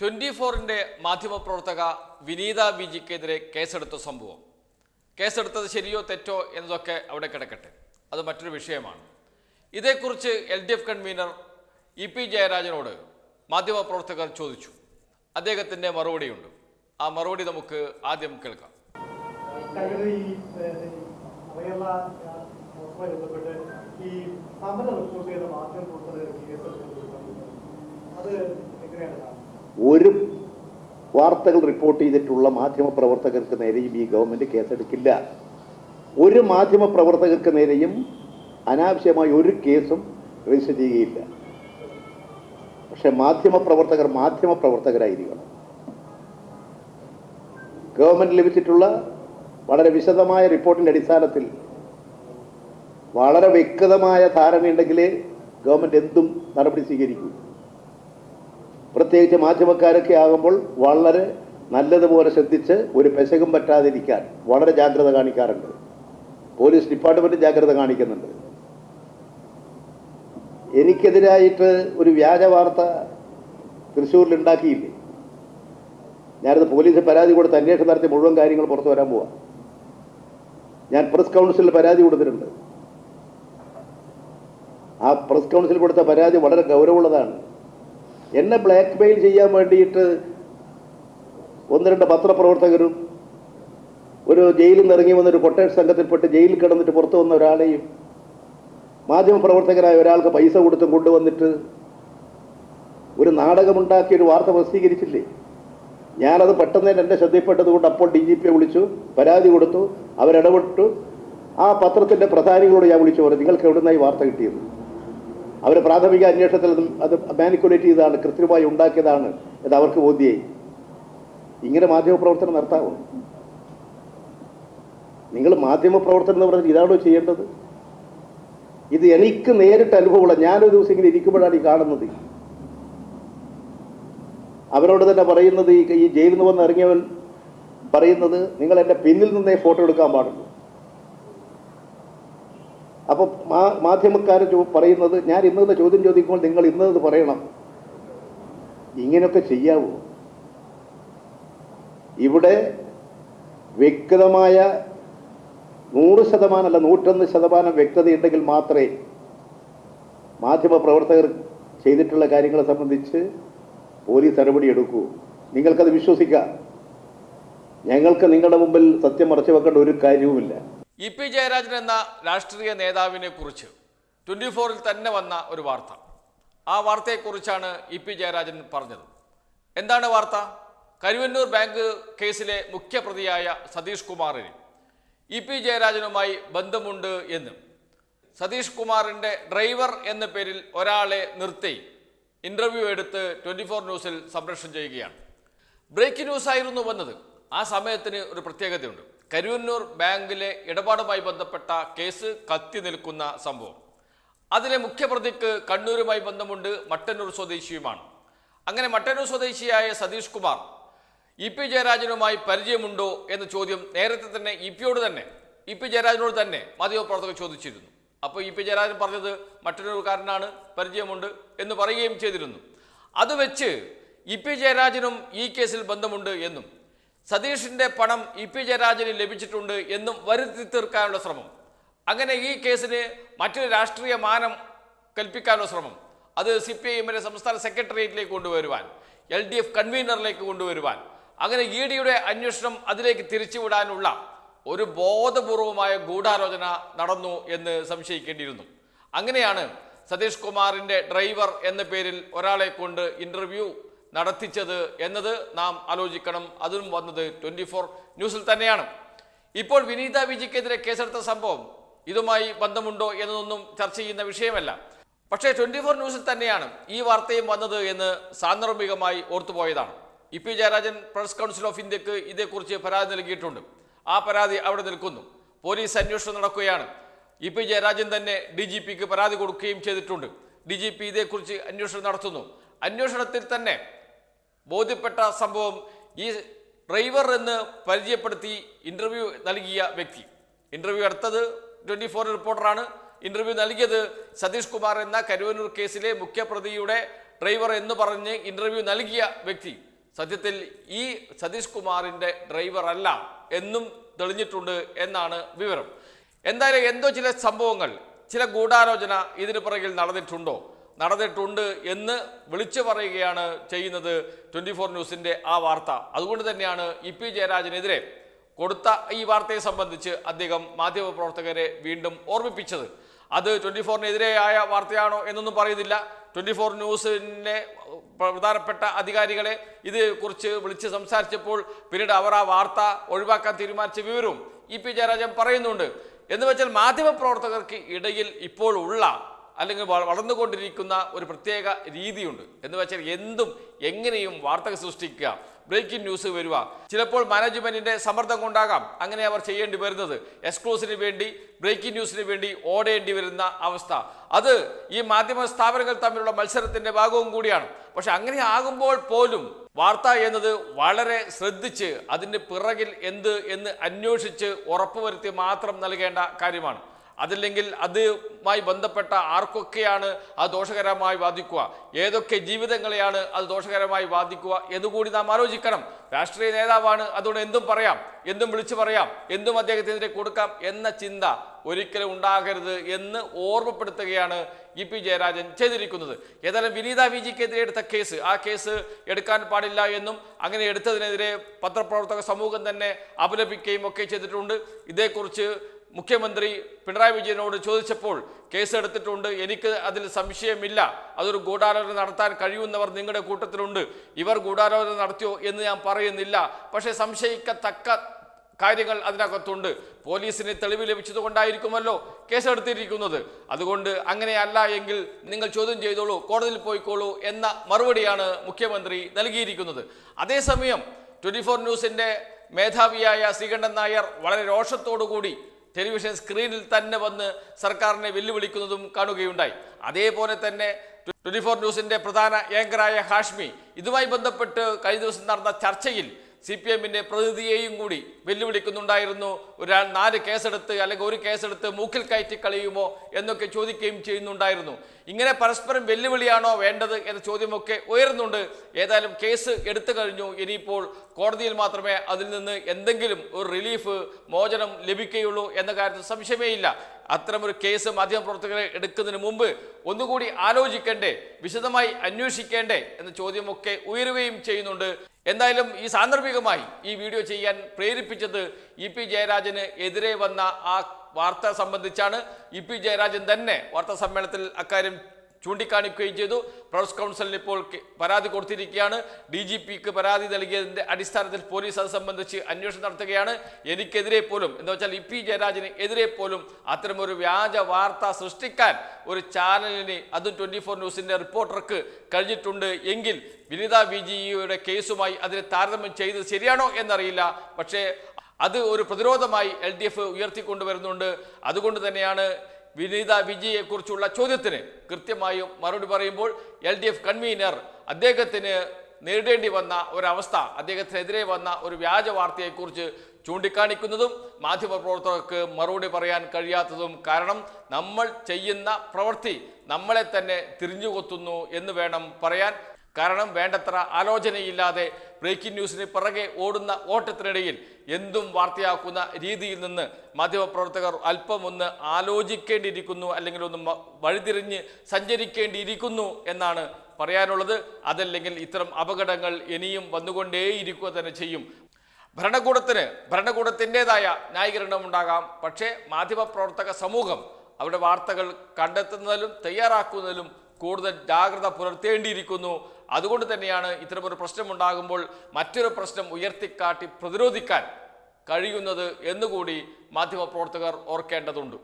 Twenty ഫോറിന്റെ മാധ്യമപ്രവർത്തക വിനീത B ജിക്കെതിരെ കേസെടുത്ത സംഭവം. കേസെടുത്തത് ശരിയോ തെറ്റോ എന്നതൊക്കെ അവിടെ കിടക്കട്ടെ. അത് മറ്റൊരു വിഷയമാണ്. ഇതേക്കുറിച്ച് L D F convener E P ജയരാജനോട് മാധ്യമപ്രവർത്തകർ ചോദിച്ചു. അദ്ദേഹത്തിന്റെ മറുപടിയുണ്ട്. ആ മറുപടി നമുക്ക് ആദ്യം കേൾക്കാം. ഈ ചെയ്ത അത് എങ്ങനെയാണ് ഒരു വാർത്തകൾ റിപ്പോർട്ട് ചെയ്തിട്ടുള്ള മാധ്യമ പ്രവർത്തകർക്ക് നേരെയും ഈ ഗവൺമെന്റ് കേസെടുക്കില്ല. ഒരു മാധ്യമ പ്രവർത്തകർക്ക് നേരെയും അനാവശ്യമായ ഒരു കേസും രജിസ്റ്റർ ചെയ്യുകയില്ല. പക്ഷെ മാധ്യമ പ്രവർത്തകർ മാധ്യമ പ്രവർത്തകരായിരിക്കണം ഗവൺമെന്റ് ലഭിച്ചിട്ടുള്ള വളരെ വിശദമായ റിപ്പോർട്ടിന്റെ അടിസ്ഥാനത്തിൽ വളരെ വ്യക്തമായ ധാരണയുണ്ടെങ്കിലേ ഗവൺമെന്റ് എന്തും നടപടി സ്വീകരിക്കൂ. പ്രത്യേകിച്ച് മാധ്യമക്കാരൊക്കെ ആകുമ്പോൾ വളരെ നല്ലതുപോലെ ശ്രദ്ധിച്ച് ഒരു പെശകും പറ്റാതിരിക്കാൻ വളരെ ജാഗ്രത കാണിക്കാറുണ്ട്. പോലീസ് ഡിപ്പാർട്ട്മെന്റ് ജാഗ്രത കാണിക്കുന്നുണ്ട്. എനിക്കെതിരായിട്ട് ഒരു വ്യാജ വാർത്ത തൃശ്ശൂരിൽ ഉണ്ടാക്കിയില്ലേ? ഞാനത് പോലീസ് പരാതി കൊടുത്ത് അന്വേഷണം നടത്തി മുഴുവൻ കാര്യങ്ങൾ പുറത്തു വരാൻ പോവാ. ഞാൻ പ്രസ് കൗൺസിലിൽ പരാതി കൊടുത്തിട്ടുണ്ട്. ആ പ്രസ് കൗൺസിൽ കൊടുത്ത പരാതി വളരെ ഗൗരവമുള്ളതാണ്. എന്നെ ബ്ലാക്ക് മെയിൽ ചെയ്യാൻ വേണ്ടിയിട്ട് ഒന്ന് രണ്ട് പത്രപ്രവർത്തകരും ഒരു ജയിലിൽ നിന്ന് ഇറങ്ങി വന്നൊരു കൊട്ടേഷൻ സംഘത്തിൽപ്പെട്ട് ജയിലിൽ കിടന്നിട്ട് പുറത്തു വന്ന ഒരാളെയും മാധ്യമപ്രവർത്തകരായ ഒരാൾക്ക് പൈസ കൊടുത്തും കൊണ്ടുവന്നിട്ട് ഒരു നാടകമുണ്ടാക്കി ഒരു വാർത്ത പ്രസിദ്ധീകരിച്ചില്ലേ? ഞാനത് പെട്ടെന്ന് എന്റെ ശ്രദ്ധയിൽപ്പെട്ടതുകൊണ്ട് അപ്പോൾ ഡി ജി പിയെ വിളിച്ചു പരാതി കൊടുത്തു അവരിടപെട്ടു. ആ പത്രത്തിന്റെ പ്രധാനികളോട് ഞാൻ വിളിച്ചു പറഞ്ഞു നിങ്ങൾക്ക് എവിടെ നിന്നായി വാർത്ത കിട്ടിയത്? അവർ പ്രാഥമിക അന്വേഷണത്തിൽ അത് അത് മാനിക്കുലേറ്റ് ചെയ്തതാണ് കൃത്രിമമായി ഉണ്ടാക്കിയതാണ് എന്ന് അവർക്ക് ബോധ്യമായി ഇങ്ങനെ മാധ്യമപ്രവർത്തനം നടത്താവും? നിങ്ങൾ മാധ്യമപ്രവർത്തനം എന്ന് പറഞ്ഞാൽ ഇതാണോ ചെയ്യേണ്ടത്? ഇത് എനിക്ക് നേരിട്ട് അനുഭവമുള്ള ഞാനൊരു ദിവസം ഇങ്ങനെ ഇരിക്കുമ്പോഴാണ് ഈ കാണുന്നത്. അവരോട് തന്നെ പറയുന്നത് ഈ ജയിലിൽ നിന്ന് വന്ന് ഇറങ്ങിയവൻ പറയുന്നത് നിങ്ങൾ എന്റെ പിന്നിൽ നിന്നേ ഫോട്ടോ എടുക്കാൻ പാടുള്ളൂ. അപ്പൊ മാധ്യമക്കാർ പറയുന്നത് ഞാൻ ഇന്നത് ചോദ്യം ചോദിക്കുമ്പോൾ നിങ്ങൾ ഇന്നത് പറയണം. ഇങ്ങനെയൊക്കെ ചെയ്യാവോ? ഇവിടെ വ്യക്തമായ നൂറ് ശതമാനം അല്ല നൂറ്റൊന്ന് ശതമാനം വ്യക്തതയുണ്ടെങ്കിൽ മാത്രമേ മാധ്യമ പ്രവർത്തകർ ചെയ്തിട്ടുള്ള കാര്യങ്ങളെ സംബന്ധിച്ച് പോലീസ് നടപടിയെടുക്കൂ നിങ്ങൾക്കത് വിശ്വസിക്കാം. ഞങ്ങൾക്ക് നിങ്ങളുടെ മുമ്പിൽ സത്യം മറച്ചു വെക്കേണ്ട ഒരു കാര്യവുമില്ല. ഇ പി ജയരാജൻ എന്ന രാഷ്ട്രീയ നേതാവിനെ കുറിച്ച് ട്വന്റി ഫോറിൽ തന്നെ വന്ന ഒരു വാർത്ത. ആ വാർത്തയെക്കുറിച്ചാണ് ഇ പി ജയരാജൻ പറഞ്ഞത്. എന്താണ് വാർത്ത? കരുവന്നൂർ ബാങ്ക് കേസിലെ മുഖ്യപ്രതിയായ സതീഷ് കുമാറിന് ഇ പി ജയരാജനുമായി ബന്ധമുണ്ട് എന്ന്. സതീഷ് കുമാറിന്റെ ഡ്രൈവർ എന്ന പേരിൽ ഒരാളെ നിർത്തി ഇന്റർവ്യൂ എടുത്ത് ട്വന്റി ഫോർ ന്യൂസിൽ സംപ്രേഷണം ചെയ്യുകയാണ്. ബ്രേക്കിംഗ് ന്യൂസ് ആയിരുന്നു വന്നത്. ആ സമയത്തിന് ഒരു പ്രത്യേകതയുണ്ട്. കരുവന്നൂർ ബാങ്കിലെ ഇടപാടുമായി ബന്ധപ്പെട്ട കേസ് കത്തി നിൽക്കുന്ന സംഭവം. അതിലെ മുഖ്യപ്രതിക്ക് കണ്ണൂരുമായി ബന്ധമുണ്ട് മട്ടന്നൂർ സ്വദേശിയുമാണ്. അങ്ങനെ മട്ടന്നൂർ സ്വദേശിയായ സതീഷ് കുമാർ ഇ പി ജയരാജനുമായി പരിചയമുണ്ടോ എന്ന ചോദ്യം നേരത്തെ തന്നെ ഇ പിയോട് തന്നെ ഇ പി ജയരാജനോട് തന്നെ മാധ്യമപ്രവർത്തകർ ചോദിച്ചിരുന്നു. അപ്പോൾ ഇ പി ജയരാജൻ പറഞ്ഞത് മട്ടന്നൂർക്കാരനാണ് പരിചയമുണ്ട് എന്ന് പറയുകയും ചെയ്തിരുന്നു. അത് വെച്ച് ഇ പി ജയരാജനും ഈ കേസിൽ ബന്ധമുണ്ട് എന്നും സതീഷിന്റെ പണം ഇ പി ജയരാജന് ലഭിച്ചിട്ടുണ്ട് എന്നും വരുത്തി തീർക്കാനുള്ള ശ്രമം. അങ്ങനെ ഈ കേസിന് മറ്റൊരു രാഷ്ട്രീയ മാനം കൽപ്പിക്കാനുള്ള ശ്രമം. അത് സി പി ഐ എമ്മിന്റെ സംസ്ഥാന സെക്രട്ടേറിയറ്റിലേക്ക് കൊണ്ടുവരുവാൻ എൽ ഡി എഫ് കൺവീനറിലേക്ക് കൊണ്ടുവരുവാൻ. അങ്ങനെ ഇ ഡിയുടെ അന്വേഷണം അതിലേക്ക് തിരിച്ചുവിടാനുള്ള ഒരു ബോധപൂർവമായ ഗൂഢാലോചന നടന്നു എന്ന് സംശയിക്കേണ്ടിയിരുന്നു. അങ്ങനെയാണ് സതീഷ് കുമാറിന്റെ ഡ്രൈവർ എന്ന പേരിൽ ഒരാളെ കൊണ്ട് ഇന്റർവ്യൂ നടത്തിച്ചത് എന്നത് നാം ആലോചിക്കണം. അതും വന്നത് ട്വന്റി ഫോർ ന്യൂസിൽ തന്നെയാണ്. ഇപ്പോൾ വിനീത വിജിക്കെതിരെ കേസെടുത്ത സംഭവം ഇതുമായി ബന്ധമുണ്ടോ എന്നതൊന്നും ചർച്ച ചെയ്യുന്ന വിഷയമല്ല. പക്ഷേ ട്വന്റി ഫോർ ന്യൂസിൽ തന്നെയാണ് ഈ വാർത്തയും വന്നത് എന്ന് സാന്ദർഭികമായി ഓർത്തുപോയതാണ്. E P Jayarajan press council of ഇന്ത്യയ്ക്ക് ഇതേക്കുറിച്ച് പരാതി നൽകിയിട്ടുണ്ട്. ആ പരാതി അവിടെ നിൽക്കുന്നു. പോലീസ് അന്വേഷണം നടക്കുകയാണ്. ഇ പി ജയരാജൻ തന്നെ ഡി ജി പിക്ക് പരാതി കൊടുക്കുകയും ചെയ്തിട്ടുണ്ട്. ഡി ജി പി ഇതേക്കുറിച്ച് അന്വേഷണം നടത്തുന്നു. അന്വേഷണത്തിൽ തന്നെ ബോധ്യപ്പെട്ട സംഭവം ഈ ഡ്രൈവർ എന്ന് പരിചയപ്പെടുത്തി ഇന്റർവ്യൂ നൽകിയ വ്യക്തി. ഇന്റർവ്യൂ എടുത്തത് ട്വന്റി ഫോർ റിപ്പോർട്ടറാണ് ഇന്റർവ്യൂ നൽകിയത് സതീഷ് കുമാർ എന്ന കരുവന്നൂർ കേസിലെ മുഖ്യപ്രതിയുടെ ഡ്രൈവർ എന്ന് പറഞ്ഞ് ഇന്റർവ്യൂ നൽകിയ വ്യക്തി. സത്യത്തിൽ ഈ സതീഷ് കുമാറിന്റെ ഡ്രൈവർ അല്ല എന്നും തെളിഞ്ഞിട്ടുണ്ട് എന്നാണ് വിവരം. എന്തായാലും എന്തോ ചില സംഭവങ്ങൾ ചില ഗൂഢാലോചന ഇതിന് പുറകിൽ നടന്നിട്ടുണ്ടോ? നടന്നിട്ടുണ്ട് എന്ന് വിളിച്ചു പറയുകയാണ് ചെയ്യുന്നത് ട്വന്റി ഫോർ ന്യൂസിന്റെ ആ വാർത്ത. അതുകൊണ്ട് തന്നെയാണ് ഇ പി ജയരാജനെതിരെ കൊടുത്ത ഈ വാർത്തയെ സംബന്ധിച്ച് അദ്ദേഹം മാധ്യമപ്രവർത്തകരെ വീണ്ടും ഓർമ്മിപ്പിച്ചത്. അത് ട്വന്റി ഫോറിനെതിരെയായ വാർത്തയാണോ എന്നൊന്നും പറയുന്നില്ല. ട്വന്റി ഫോർ ന്യൂസിന്റെ പ്രധാനപ്പെട്ട അധികാരികളെ ഇത് കുറിച്ച് വിളിച്ച് സംസാരിച്ചപ്പോൾ പിന്നീട് അവർ ആ വാർത്ത ഒഴിവാക്കാൻ തീരുമാനിച്ച വിവരവും ഇ പി ജയരാജൻ പറയുന്നുണ്ട്. എന്ന് വെച്ചാൽ മാധ്യമപ്രവർത്തകർക്ക് ഇടയിൽ ഇപ്പോൾ ഉള്ള അല്ലെങ്കിൽ വളർന്നുകൊണ്ടിരിക്കുന്ന ഒരു പ്രത്യേക രീതിയുണ്ട്. എന്ന് വെച്ചാൽ എന്തും എങ്ങനെയും വാർത്തകൾ സൃഷ്ടിക്കുക ബ്രേക്കിംഗ് ന്യൂസ് വരിക. ചിലപ്പോൾ മാനേജ്മെന്റിന്റെ സമ്മർദ്ദം കൊണ്ടാകാം അങ്ങനെ അവർ ചെയ്യേണ്ടി വരുന്നത്. എക്സ്ക്ലൂസിന് വേണ്ടി ബ്രേക്കിംഗ് ന്യൂസിന് വേണ്ടി ഓടേണ്ടി വരുന്ന അവസ്ഥ. അത് ഈ മാധ്യമ സ്ഥാപനങ്ങൾ തമ്മിലുള്ള മത്സരത്തിന്റെ ഭാഗവും കൂടിയാണ്. പക്ഷെ അങ്ങനെ ആകുമ്പോൾ പോലും വാർത്ത എന്നത് വളരെ ശ്രദ്ധിച്ച് അതിന് പിറകിൽ എന്ത് എന്ന് അന്വേഷിച്ച് ഉറപ്പുവരുത്തി മാത്രം നൽകേണ്ട കാര്യമാണ്. അതില്ലെങ്കിൽ അതുമായി ബന്ധപ്പെട്ട ആർക്കൊക്കെയാണ് അത് ദോഷകരമായി ബാധിക്കുക? ഏതൊക്കെ ജീവിതങ്ങളെയാണ് അത് ദോഷകരമായി ബാധിക്കുക എന്നുകൂടി നാം ആലോചിക്കണം. രാഷ്ട്രീയ നേതാവാണ് അതുകൊണ്ട് എന്തും പറയാം എന്തും വിളിച്ചു പറയാം എന്തും അദ്ദേഹത്തിനെതിരെ കൊടുക്കാം എന്ന ചിന്ത ഒരിക്കലും ഉണ്ടാകരുത് എന്ന് ഓർമ്മപ്പെടുത്തുകയാണ് ഇ പി ജയരാജൻ ചെയ്തിരിക്കുന്നത്. ഏതായാലും വിനീത വി ജിക്കെതിരെ എടുത്ത കേസ് ആ കേസ് എടുക്കാൻ പാടില്ല എന്നും അങ്ങനെ എടുത്തതിനെതിരെ പത്രപ്രവർത്തക സമൂഹം തന്നെ അപലപിക്കുകയും ഒക്കെ ചെയ്തിട്ടുണ്ട്. ഇതേക്കുറിച്ച് മുഖ്യമന്ത്രി പിണറായി വിജയനോട് ചോദിച്ചപ്പോൾ കേസെടുത്തിട്ടുണ്ട് എനിക്ക് അതിൽ സംശയമില്ല. അതൊരു ഗൂഢാലോചന നടത്താൻ കഴിയുന്നവർ നിങ്ങളുടെ കൂട്ടത്തിലുണ്ട്. ഇവർ ഗൂഢാലോചന നടത്തിയോ എന്ന് ഞാൻ പറയുന്നില്ല. പക്ഷേ സംശയിക്കത്തക്ക കാര്യങ്ങൾ അതിനകത്തുണ്ട്. പോലീസിന് തെളിവ് ലഭിച്ചതുകൊണ്ടായിരിക്കുമല്ലോ കേസെടുത്തിരിക്കുന്നത്. അതുകൊണ്ട് അങ്ങനെയല്ല എങ്കിൽ നിങ്ങൾ ചോദ്യം ചെയ്തോളൂ കോടതിയിൽ പോയിക്കോളൂ എന്ന മറുപടിയാണ് മുഖ്യമന്ത്രി നൽകിയിരിക്കുന്നത്. അതേസമയം ട്വന്റി ഫോർ ന്യൂസിന്റെ മേധാവിയായ ശ്രീകണ്ഠൻ നായർ വളരെ രോഷത്തോടുകൂടി ടെലിവിഷൻ സ്ക്രീനിൽ തന്നെ വന്ന് സർക്കാരിനെ വെല്ലുവിളിക്കുന്നതും കാണുകയുണ്ടായി. അതേപോലെ തന്നെ ട്വന്റി ഫോർ ന്യൂസിന്റെ പ്രധാന ഏങ്കറായ ഹാഷ്മി ഇതുമായി ബന്ധപ്പെട്ട് കഴിഞ്ഞ ദിവസം നടന്ന ചർച്ചയിൽ സി പി എമ്മിന്റെ പ്രതിനിധിയെയും കൂടി വെല്ലുവിളിക്കുന്നുണ്ടായിരുന്നു. ഒരാൾ നാല് കേസെടുത്ത് അല്ലെങ്കിൽ ഒരു കേസെടുത്ത് മൂക്കിൽ കയറ്റി കളയുമോ എന്നൊക്കെ ചോദിക്കുകയും ചെയ്യുന്നുണ്ടായിരുന്നു. ഇങ്ങനെ പരസ്പരം വെല്ലുവിളിയാണോ വേണ്ടത് എന്ന ചോദ്യമൊക്കെ ഉയരുന്നുണ്ട് ഏതായാലും കേസ് എടുത്തു കഴിഞ്ഞു. ഇനിയിപ്പോൾ കോടതിയിൽ മാത്രമേ അതിൽ നിന്ന് എന്തെങ്കിലും ഒരു റിലീഫ് മോചനം ലഭിക്കുകയുള്ളൂ എന്ന കാര്യത്തിൽ സംശയമേ ഇല്ല. അത്തരമൊരു കേസ് മാധ്യമപ്രവർത്തകരെ എടുക്കുന്നതിന് മുമ്പ് ഒന്നുകൂടി ആലോചിക്കേണ്ടേ വിശദമായി അന്വേഷിക്കേണ്ടേ എന്ന ചോദ്യമൊക്കെ ഉയരുകയും ചെയ്യുന്നുണ്ട്. എന്തായാലും ഈ സാന്ദർഭികമായി ഈ വീഡിയോ ചെയ്യാൻ പ്രേരിപ്പിച്ചത് ഇ പി ജയരാജന് എതിരെ വന്ന ആ വാർത്ത സംബന്ധിച്ചാണ്. ഇ പി ജയരാജൻ തന്നെ വാർത്താ സമ്മേളനത്തിൽ അക്കാര്യം ചൂണ്ടിക്കാണിക്കുകയും ചെയ്തു. പ്രസ് കൗൺസിലിന് ഇപ്പോൾ പരാതി കൊടുത്തിരിക്കുകയാണ്. ഡി ജി പിക്ക് പരാതി നൽകിയതിന്റെ അടിസ്ഥാനത്തിൽ പോലീസ് അത് സംബന്ധിച്ച് അന്വേഷണം നടത്തുകയാണ്. എനിക്കെതിരെ പോലും എന്ന് വെച്ചാൽ ഇ പി ജയരാജന് എതിരെ പോലും അത്തരമൊരു വ്യാജ വാർത്ത സൃഷ്ടിക്കാൻ ഒരു ചാനലിന് അതും ട്വന്റി ഫോർ ന്യൂസിന്റെ റിപ്പോർട്ടർക്ക് കഴിഞ്ഞിട്ടുണ്ട് എങ്കിൽ വിനിത വി ജിയുടെ കേസുമായി അതിനെ താരതമ്യം ചെയ്ത് ശരിയാണോ എന്നറിയില്ല. പക്ഷേ അത് ഒരു പ്രതിരോധമായി എൽ ഡി എഫ് ഉയർത്തിക്കൊണ്ടുവരുന്നുണ്ട്. അതുകൊണ്ട് തന്നെയാണ് വിനീത വിജയെക്കുറിച്ചുള്ള ചോദ്യത്തിന് കൃത്യമായും മറുപടി പറയുമ്പോൾ എൽ ഡി എഫ് കൺവീനർ അദ്ദേഹത്തിന് നേരിടേണ്ടി വന്ന ഒരവസ്ഥ അദ്ദേഹത്തിനെതിരെ വന്ന ഒരു വ്യാജ വാർത്തയെക്കുറിച്ച് ചൂണ്ടിക്കാണിക്കുന്നതും മാധ്യമപ്രവർത്തകർക്ക് മറുപടി പറയാൻ കഴിയാത്തതും കാരണം നമ്മൾ ചെയ്യുന്ന പ്രവൃത്തി നമ്മളെ തന്നെ തിരിഞ്ഞുകൊത്തുന്നു എന്ന് വേണം പറയാൻ. കാരണം വേണ്ടത്ര ആലോചനയില്ലാതെ ബ്രേക്കിംഗ് ന്യൂസിന് പിറകെ ഓടുന്ന ഓട്ടത്തിനിടയിൽ എന്തും വാർത്തയാക്കുന്ന രീതിയിൽ നിന്ന് മാധ്യമപ്രവർത്തകർ അല്പം ഒന്ന് ആലോചിക്കേണ്ടിയിരിക്കുന്നു അല്ലെങ്കിൽ ഒന്ന് വഴിതിരിഞ്ഞ് സഞ്ചരിക്കേണ്ടിയിരിക്കുന്നു എന്നാണ് പറയാനുള്ളത്. അതല്ലെങ്കിൽ ഇത്തരം അപകടങ്ങൾ ഇനിയും വന്നുകൊണ്ടേയിരിക്കുക തന്നെ ചെയ്യും. ഭരണകൂടത്തിന് ഭരണകൂടത്തിന്റെതായ ന്യായീകരണം ഉണ്ടാകാം. പക്ഷേ മാധ്യമപ്രവർത്തക സമൂഹം അവരുടെ വാർത്തകൾ കണ്ടെത്തുന്നതിലും തയ്യാറാക്കുന്നതിലും കൂടുതൽ ജാഗ്രത പുലർത്തേണ്ടിയിരിക്കുന്നു. അതുകൊണ്ട് തന്നെയാണ് ഇത്തരമൊരു പ്രശ്നമുണ്ടാകുമ്പോൾ മറ്റൊരു പ്രശ്നം ഉയർത്തിക്കാട്ടി പ്രതിരോധിക്കാൻ കഴിയുന്നത് എന്നുകൂടി മാധ്യമപ്രവർത്തകർ ഓർക്കേണ്ടതുണ്ട്.